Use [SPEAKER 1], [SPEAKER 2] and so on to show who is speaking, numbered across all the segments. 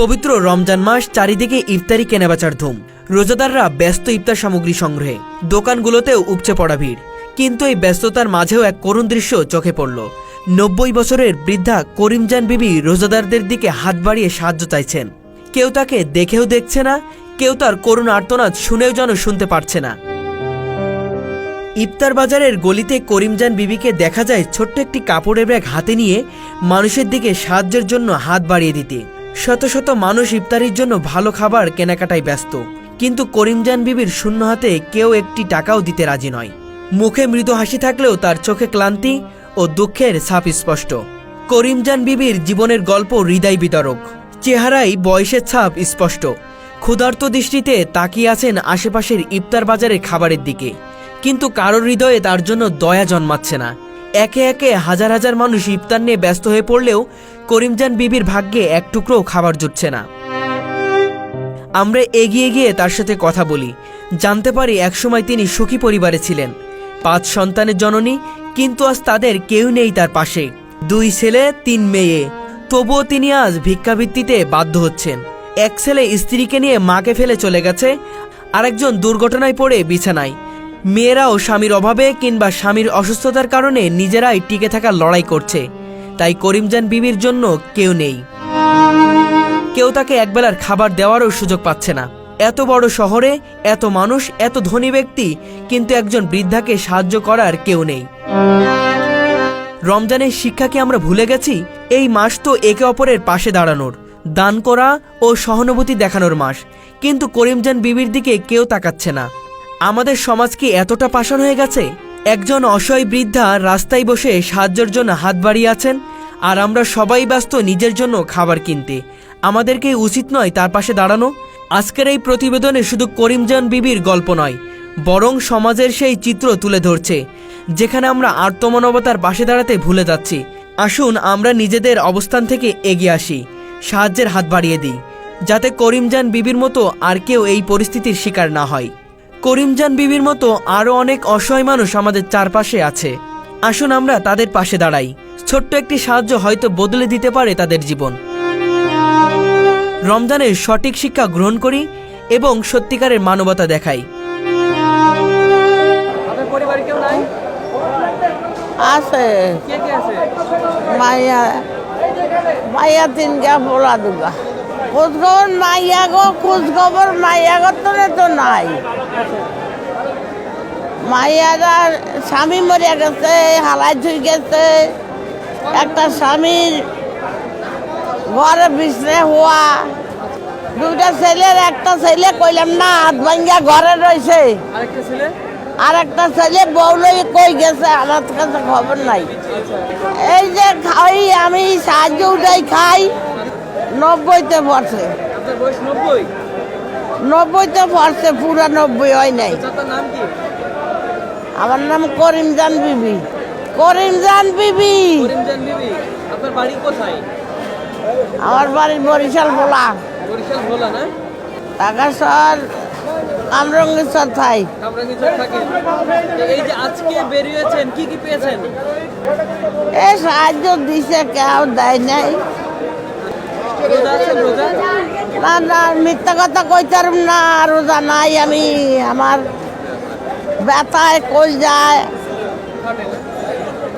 [SPEAKER 1] পবিত্র রমজান মাস চারিদিকে ইফতারি কেনাবেচার ধুম। রোজাদাররা ব্যস্ত ইফতার সামগ্রী সংগ্রহে। দোকানগুলোতেও উপচে পড়া ভিড়। কিন্তু এই ব্যস্ততার মাঝেও এক করুণ দৃশ্য চোখে পড়ল। নব্বই বছরের বৃদ্ধা করিমজান বিবি রোজাদারদের দিকে হাত বাড়িয়ে সাহায্য চাইছেন। কেউ তাকে দেখেও দেখছে না, কেউ তার করুণ আর্তনাদ শুনেও যেন শুনতে পারছে না। ইফতার বাজারের গলিতে করিমজান বিবিকে দেখা যায় ছোট্ট একটি কাপড়ের ব্যাগ হাতে নিয়ে মানুষের দিকে সাহায্যের জন্য হাত বাড়িয়ে দিতে। শত শত মানুষ ইফতারির জন্য ভালো খাবার কেনাকাটায় ব্যস্ত। কিন্তু করিমজান বিবির শূন্য হাতে কেউ একটি টাকাও দিতে রাজি নয়। মুখে মৃদু হাসি থাকলেও তার চোখে ক্লান্তি ও দুঃখের ছাপ স্পষ্ট। করিমজান বিবির জীবনের গল্প হৃদয় বিতরক। চেহারায় বয়সের ছাপ স্পষ্ট। ক্ষুধার্ত দৃষ্টিতে তাকিয়ে আছেন আশেপাশের ইফতার বাজারের খাবারের দিকে। কিন্তু কারোর হৃদয়ে তার জন্য দয়া জন্মাচ্ছে না। একে একে হাজার হাজার মানুষ ইফতার নিয়ে ব্যস্ত হয়ে পড়লেও করিমজান বিবির ভাগ্যে এক টুকরোও খাবার জুটছে না। আমরা এগিয়ে গিয়ে তার সাথে কথা বলি। জানতে পারি একসময় তিনি সুখী পরিবারে ছিলেন। পাঁচ সন্তানের জননী, কিন্তু আজ তাদের কেউ নেই তার পাশে। দুই ছেলে, তিন মেয়ে। তবুও তিনি আজ ভিক্ষাবৃত্তিতে বাধ্য হচ্ছেন। এক ছেলে স্ত্রীকে নিয়ে মাকে ফেলে চলে গেছে, আরেকজন দুর্ঘটনায় পড়ে বিছানায়। মেয়েরাও স্বামীর অভাবে কিংবা স্বামীর অসুস্থতার কারণে নিজেরাই টিকে থাকার লড়াই করছে। তাই করিমজান বিবির জন্য কেউ নেই। কেউ তাকে একবেলার খাবার দেওয়ারও সুযোগ পাচ্ছে না। এত বড় শহরে এত মানুষ, এত ধনী ব্যক্তি, কিন্তু একজন বৃদ্ধাকে সাহায্য করার কেউ নেই। রমজানের শিক্ষা কি আমরা ভুলে গেছি? এই মাস তো একে অপরের পাশে দাঁড়ানোর। দান করা ও সহানুভূতি দেখানোর মাস। কিন্তু করিমজান বিবির দিকে কেউ তাকাচ্ছে না। আমাদের সমাজ কি এতটা পাষাণ হয়ে গেছে? একজন অসহায় বৃদ্ধা রাস্তায় বসে সাহায্যের জন্য হাত বাড়িয়ে আছেন, আর আমরা সবাই ব্যস্ত নিজের জন্য খাবার কিনতে। আমাদেরকে উচিত নয় তার পাশে দাঁড়ানো। আজকের এই প্রতিবেদনে শুধু করিমজান বিবির গল্প নয়, বরং সমাজের সেই চিত্র তুলে ধরছে, যেখানে আমরা আত্মমানবতার পাশে দাঁড়াতে ভুলে যাচ্ছি। আসুন আমরা নিজেদের অবস্থান থেকে এগিয়ে আসি, সাহায্যের হাত বাড়িয়ে দিই, যাতে করিমজান বিবির মতো আর কেউ এই পরিস্থিতির শিকার না হয়। করিমজান বিবির মতো আরও অনেক অসহায় মানুষ আমাদের চারপাশে আছে। আসুন আমরা তাদের পাশে দাঁড়াই। ছোট্ট একটি সাহায্য হয়তো বদলে দিতে পারে তাদের জীবন। রমজানের সঠিক শিক্ষা গ্রহণ করি এবং সত্যিকারের মানবতা দেখাই।
[SPEAKER 2] আপনার পরিবারে কেউ নাই?
[SPEAKER 3] আছে।
[SPEAKER 2] কে কে আছে?
[SPEAKER 3] মাইয়া। মাইয়া তিনটা পোলা দুগা খোঁজখবর মাইয়া গো খোঁজখবর মাইয়া গো তোরে তো নাই। মাইয়ারা স্বামী মরিয়া গেছে হালাই ধুই গেছে। একটা স্বামীর ঘরে বিছনে হওয়া। দুইটা ছেলের একটা ছেলে কইলাম না হাত ভাঙ্গা ঘরে রয়েছে আর একটা ছেলে বউলই কই গেছে আমার কাছে খবর নাই। এই যে খাই আমি সাহায্য উঠাই খাই। নব্বইতে পড়ছে। নব্বইতে পড়ছে পুরা নব্বই হয় নাই। আমার নাম করিমজান বিবি। করিমজান বিবি! আমার বাড়ি বরিশাল বলা
[SPEAKER 2] বরিশাল ভোলা না?
[SPEAKER 3] ঢাকা শহর কামরঙ্গেশ্বর থাই
[SPEAKER 2] এই যে আজকে বেরিয়েছেন কি কি পেয়েছেন?
[SPEAKER 3] এ সাহায্য দিছে কেউ দেয় নাই। না না, মিথ্যা কথা কইতাম না রোজা নাই, আমি আমার ব্যথায় কই যায়।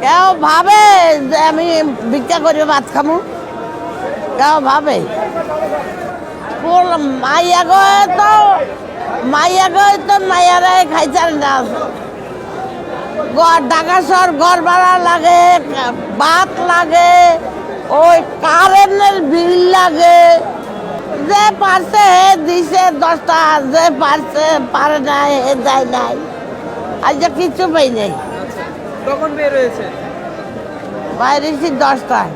[SPEAKER 3] কেউ ভাবে যে আমি ভিক্ষা করে ভাত খামু? কেউ ভাবে? মাইয়া গয়ে তো মাইয়া গয়ে তো মাইয়ারে খাইছার না। ঘর, ঢাকা শহর ঘর ভাড়া লাগে, ভাত লাগে। ওই কারেন্টের বিল লাগে। যে পারছে হে দিছে দশটা যে পারছে পারে নাই হে যায় নাই। আজ কিছু পাই নাই।
[SPEAKER 2] কখন বের হয়েছে?
[SPEAKER 3] বাইরেছি দশটায়।